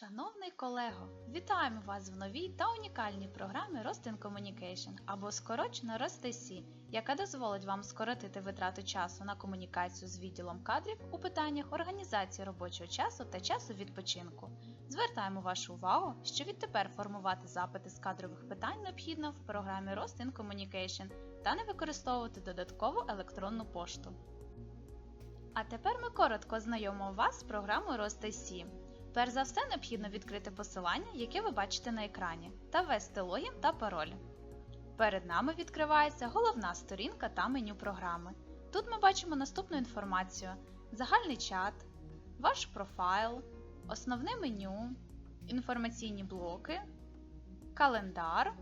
Шановний колего, вітаємо вас в новій та унікальній програмі Rostin Communication або скорочено ROSTC, яка дозволить вам скоротити витрату часу на комунікацію з відділом кадрів у питаннях організації робочого часу та часу відпочинку. Звертаємо вашу увагу, що відтепер формувати запити з кадрових питань необхідно в програмі Rostin Communication та не використовувати додаткову електронну пошту. А тепер ми коротко ознайомимо вас з програмою ROSTC. Перш за все необхідно відкрити посилання, яке ви бачите на екрані, та ввести логін та пароль. Перед нами відкривається головна сторінка та меню програми. Тут ми бачимо наступну інформацію: загальний чат, ваш профайл, основне меню, інформаційні блоки, календар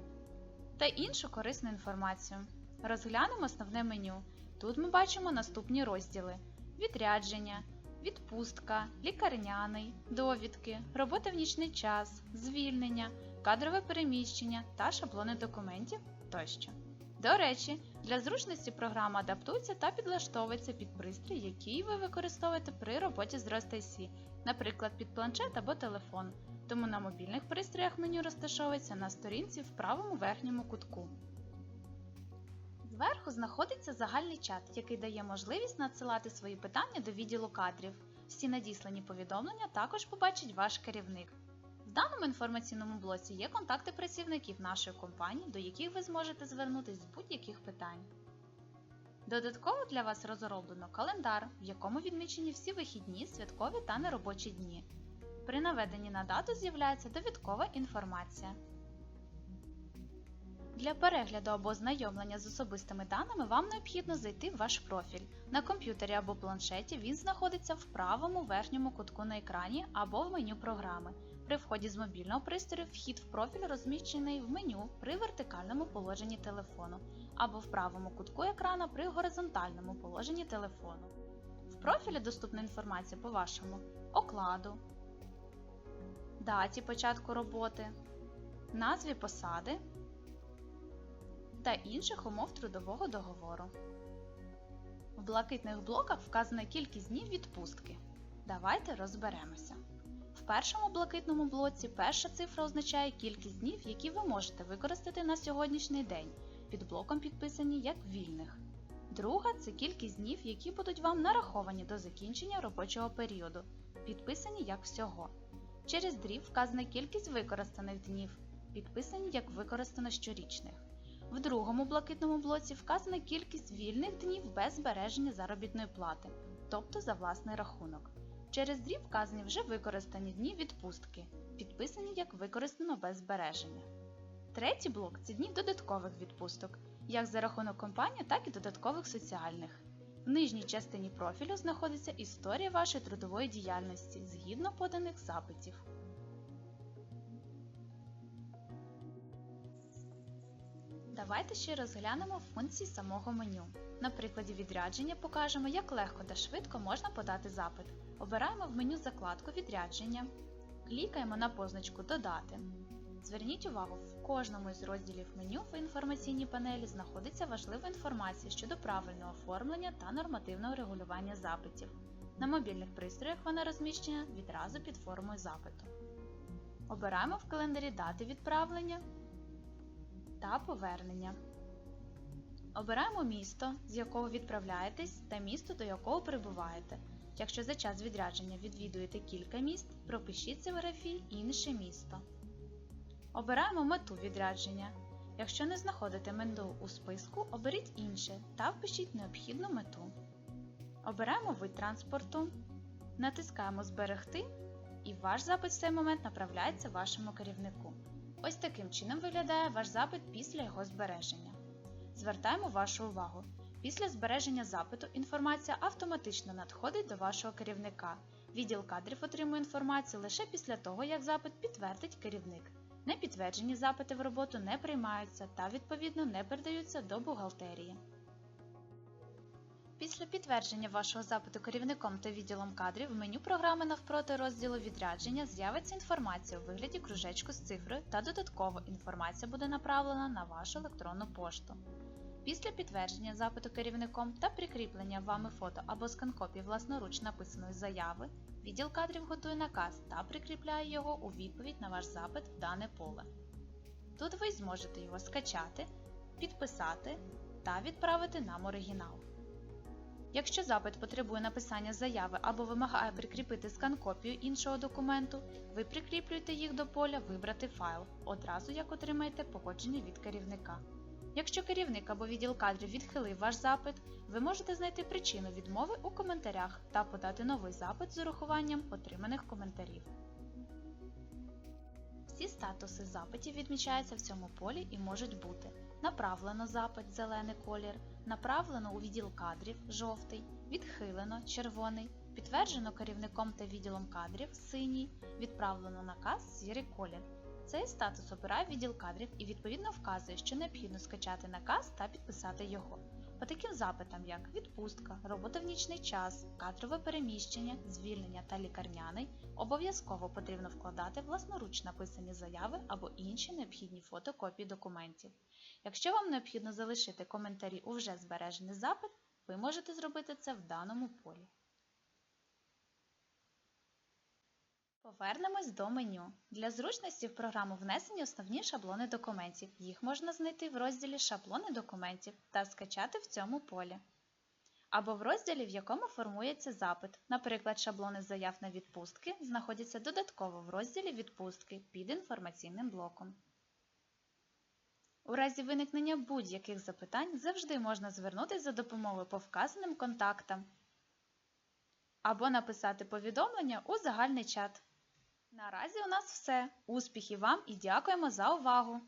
та іншу корисну інформацію. Розглянемо основне меню. Тут ми бачимо наступні розділи: відрядження, відпустка, лікарняний, довідки, робота в нічний час, звільнення, кадрове переміщення та шаблони документів тощо. До речі, для зручності програма адаптується та підлаштовується під пристрій, який ви використовуєте при роботі з ROST-IC, наприклад, під планшет або телефон, тому на мобільних пристроях меню розташовується на сторінці в правому верхньому кутку. Зверху знаходиться загальний чат, який дає можливість надсилати свої питання до відділу кадрів. Всі надіслані повідомлення також побачить ваш керівник. В даному інформаційному блоці є контакти працівників нашої компанії, до яких ви зможете звернутися з будь-яких питань. Додатково для вас розроблено календар, в якому відмічені всі вихідні, святкові та неробочі дні. При наведенні на дату з'являється довідкова інформація. Для перегляду або ознайомлення з особистими даними вам необхідно зайти в ваш профіль. На комп'ютері або планшеті він знаходиться в правому верхньому кутку на екрані або в меню програми. При вході з мобільного пристрою вхід в профіль розміщений в меню при вертикальному положенні телефону або в правому кутку екрана при горизонтальному положенні телефону. В профілі доступна інформація по вашому окладу, даті початку роботи, назві посади та інших умов трудового договору. В блакитних блоках вказана кількість днів відпустки. Давайте розберемося. В першому блакитному блоці перша цифра означає кількість днів, які ви можете використати на сьогоднішній день. Під блоком підписані як вільних. Друга це кількість днів, які будуть вам нараховані до закінчення робочого періоду, підписані як всього. Через дріб вказана кількість використаних днів, підписані як використано щорічних. В другому блакитному блоці вказана кількість вільних днів без збереження заробітної плати, тобто за власний рахунок. Через дріб вказані вже використані дні відпустки, підписані як використано без збереження. Третій блок це дні додаткових відпусток, як за рахунок компанії, так і додаткових соціальних. В нижній частині профілю знаходиться історія вашої трудової діяльності згідно поданих запитів. Давайте ще розглянемо функції самого меню. На прикладі відрядження покажемо, як легко та швидко можна подати запит. Обираємо в меню закладку Відрядження, клікаємо на позначку Додати. Зверніть увагу, в кожному із розділів меню в інформаційній панелі знаходиться важлива інформація щодо правильного оформлення та нормативного регулювання запитів. На мобільних пристроях вона розміщена відразу під формою запиту. Обираємо в календарі дати відправлення та повернення. Обираємо місто, з якого відправляєтесь, та місто, до якого прибуваєте. Якщо за час відрядження відвідуєте кілька міст, пропишіться в графі інше місто. Обираємо мету відрядження. Якщо не знаходите мету у списку, оберіть інше та впишіть необхідну мету. Обираємо вид транспорту, натискаємо Зберегти і ваш запит в цей момент направляється вашому керівнику. Ось таким чином виглядає ваш запит після його збереження. Звертаємо вашу увагу. Після збереження запиту інформація автоматично надходить до вашого керівника. Відділ кадрів отримує інформацію лише після того, як запит підтвердить керівник. Непідтверджені запити в роботу не приймаються та, відповідно, не передаються до бухгалтерії. Після підтвердження вашого запиту керівником та відділом кадрів в меню програми навпроти розділу відрядження з'явиться інформація у вигляді кружечку з цифрою та додатково інформація буде направлена на вашу електронну пошту. Після підтвердження запиту керівником та прикріплення вами фото або скан-копії власноруч написаної заяви, відділ кадрів готує наказ та прикріпляє його у відповідь на ваш запит в дане поле. Тут ви зможете його скачати, підписати та відправити нам оригінал. Якщо запит потребує написання заяви або вимагає прикріпити скан-копію іншого документу, ви прикріплюєте їх до поля Вибрати файл, одразу як отримаєте погодження від керівника. Якщо керівник або відділ кадрів відхилив ваш запит, ви можете знайти причину відмови у коментарях та подати новий запит з урахуванням отриманих коментарів. Всі статуси запитів відмічаються в цьому полі і можуть бути направлено запит зелений колір, направлено у відділ кадрів жовтий, відхилено червоний, підтверджено керівником та відділом кадрів синій, відправлено наказ сірий колір. Цей статус обирає відділ кадрів і відповідно вказує, що необхідно скачати наказ та підписати його. По таким запитам, як відпустка, робота в нічний час, кадрове переміщення, звільнення та лікарняний, обов'язково потрібно вкладати власноруч написані заяви або інші необхідні фотокопії документів. Якщо вам необхідно залишити коментарі у вже збережений запит, ви можете зробити це в даному полі. Повернемось до меню. Для зручності в програму внесені основні шаблони документів. Їх можна знайти в розділі Шаблони документів та скачати в цьому полі. Або в розділі, в якому формується запит. Наприклад, шаблони заяв на відпустки знаходяться додатково в розділі Відпустки під інформаційним блоком. У разі виникнення будь-яких запитань завжди можна звернутися за допомогою по вказаним контактам або написати повідомлення у загальний чат. Наразі у нас все. Успіхів вам і дякуємо за увагу!